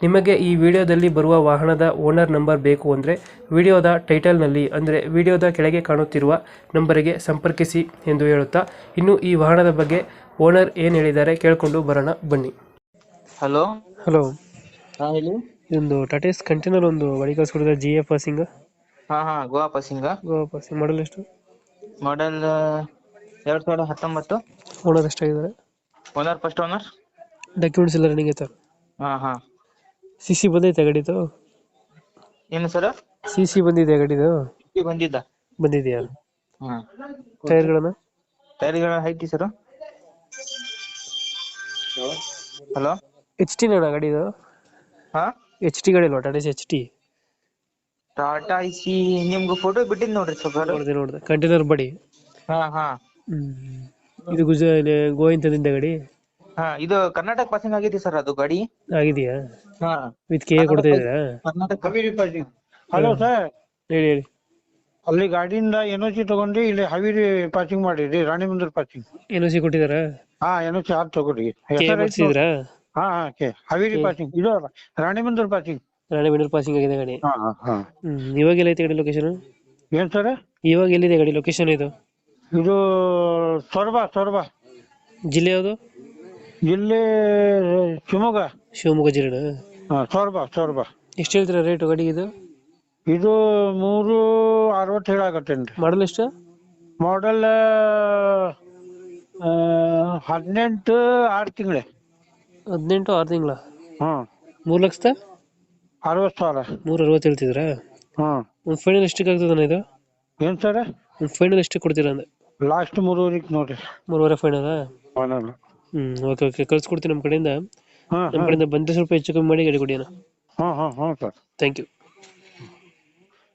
ನಿಮಗೆ ಈ ವಿಡಿಯೋದಲ್ಲಿ ಬರುವ ವಾಹನದ ಓನರ್ ನಂಬರ್ ಬೇಕು ಅಂದರೆ ವಿಡಿಯೋದ ಟೈಟಲ್ನಲ್ಲಿ ಅಂದರೆ ವಿಡಿಯೋದ ಕೆಳಗೆ ಕಾಣುತ್ತಿರುವ ನಂಬರಿಗೆ ಸಂಪರ್ಕಿಸಿ ಎಂದು ಹೇಳುತ್ತಾ ಇನ್ನು ಈ ವಾಹನದ ಬಗ್ಗೆ ಓನರ್ ಏನು ಹೇಳಿದ್ದಾರೆ ಕೇಳಿಕೊಂಡು ಬರೋಣ ಬನ್ನಿ. ಹಲೋ. ಹಲೋ. ಹಾ ಹೇಳಿ. ಇದೊಂದು ಟಾಟೇಸ್ ಕಂಟೈನರ್ ಒಂದು ಗಾಡಿ ಕಳಿಸ್ಕೊಡಿದ್ರೆ ಜಿ ಎ ಪಾಸಿಂಗ್ ಹಾ ಹಾ Goa passing Goa passing model ಎಷ್ಟು? ಮಾಡೆಲ್ ಎರಡು ಸಾವಿರದ ಹತ್ತೊಂಬತ್ತು. ಓನರ್ ಎಷ್ಟಾಗಿದ್ದಾರೆ? ಓನರ್ ಫಸ್ಟ್ ಓನರ್ ಡಾಕ್ಯುಮೆಂಟ್ಸ್ ಎಲ್ಲ ರನ್ನಿಂಗ್ ಸರ್ ಹಾ ಹಾ. ಸಿ ಸಿ ಬಂದೈತೆ ಗಾಡಿದು? ಏನು ಸರ್? ಸಿಸಿ ಸಿ ಬಂದಿದೆ ಗಾಡಿದು? ಬಂದಿದ್ದ. ಬಂದಿದೆಯಾ? ಗಳನ್ನ ಟೈರ್ಗಳನ್ನ? ಟೈರ್ಗಳ ಹೈಟಿ ಸರ್. ಹಲೋ? ಎಚ್ ಟಿ ನೋಡ ಗಾಡಿದು? ಹಾ? ಎಚ್ ಟಿ ಗಾಡಿ ಟಾಟಾ ಎಚ್ ಟಿ ಟಾಟಾ ಐಸಿ ನಿಮ್ಗೆ ಫೋಟೋ ಬಿಟ್ಟಿದ್ ನೋಡ್ರಿ ಸ್ವಲ್ಪ. ನೋಡಿದೆ ನೋಡಿದೆ. ಕಂಟೈನರ್ ಬಡಿ. ಹಾ ಹಾ. ಇದು ಗುಜ ಗೋವಿಂದದಿಂದ ಗಾಡಿ? ಹಾ ಇದು ಕರ್ನಾಟಕ ಪಾಸಿಂಗ್ ಆಗಿದೆ ಸರ್ ಅದು ಗಾಡಿ? ಆಗಿದೆಯಾ? ಹಾ. ವಿತ್ ಕೆ ಕೊಡ್ತಾ ಇದ್ದೀರಾ? Karnataka Haveri passing hello sir ಹೇಳಿ ಹೇಳಿ. ಅಲ್ಲಿ ಗಾಡಿಯಿಂದ ಎನ್ ಸಿ ತಗೊಂಡು ಇಲ್ಲಿ ಹಾವೇರಿ ಪಾಸಿಂಗ್ ಮಾಡಿರಿ ರಾಣಿಬಂದೂರ್ ಪಾಸಿಂಗ್ ಎನ್ ಸಿ ಕೊಟ್ಟಿದ್ದಾರಾ? ಹಾ ಎನ್ ಸಿ ಆರ್ ತಗೊಳ್ರಿ ಕೆ ಮಾಡಿಸಿದ್ರಾ ಹಾ ಹಾ ಕೆ ಹಾವೇರಿ ಪಾಸಿಂಗ್ ಇದು ರಾಣಿಬಂದೂರ್ ಪಾಸಿಂಗ್ ರಾಣಿ ಬೆನ್ನೂರು ಪಾಸಿಂಗ್ ಆಗಿದೆ ಗಾಡಿ. ಹಾ ಹಾ ಇವಾಗ ಎಲ್ಲೈತೆ ಗಾಡಿ ಲೊಕೇಶನ್ ಏನ್ ಸರ್ ಇವಾಗ ಎಲ್ಲಿದೆ ಗಾಡಿ ಲೊಕೇಶನ್ ಇದು? ಇದು ಸೊರಬ ಸೊರಬ. ಜಿಲ್ಲೆ ಯಾವುದು? ಜಿಲ್ಲೆ ಶಿವಮೊಗ್ಗ. ಶಿವಮೊಗ್ಗ ಜಿಲ್ಲೆ ಹಾ ಸೊರಬ ಸೊರಬ ಎಷ್ಟು ಹೇಳ್ತೀರಾ ರೇಟ್ ಗಾಡಿ ಇದು? ಇದು ಮೂರು ಅರವತ್ತು ಹೇಳಾಕತ್ತೇನ್ರಿ ಮಾಡಲ್ ಎಷ್ಟು? ಮಾಡಲ್ ಹದಿನೆಂಟು ಆರು ತಿಂಗಳು. ಹದಿನೆಂಟು ಆರು ತಿಂಗಳ? ಹ್ಮ್ ಮೂರು ಲಕ್ಷದ? ಅರವತ್ತು ಸಾವಿರ. ಮೂರು ಅರವತ್ತು ಹೇಳ್ತಿದ್ರಾ ಹ್ಮ್ ಒಂದು ಫೈನಲ್ ಎಷ್ಟಕ್ಕೆ ಆಗ್ತದಣ್ಣ ಇದು? ಏನ್ ಸರ್? ಒಂದು ಫೈನಲ್ ಎಷ್ಟಕ್ಕೆ ಕೊಡ್ತೀರಾ ಅಂದ್ರೆ ಲಾಸ್ಟ್ ಮೂರುವರೆಗೆ ನೋಡ್ರಿ. ಮೂರುವರೆ final final hmm okay okay. ಕಳ್ಸ್ಕೊಡ್ತೀನಿ ನಮ್ಮ ಕಡೆಯಿಂದ. ಹಾ ನಮ್ಮ ಕಡೆಯಿಂದ ಬಂದರೆ ಸ್ವಲ್ಪ ಹೆಚ್ಚು ಕಮ್ಮಿ ಮಾಡಿ ಗಾಡಿ ಕೊಡಿ ಅಣ್ಣ. ಹಾ ಹಾ ಹಾ ಸರ್. Thank you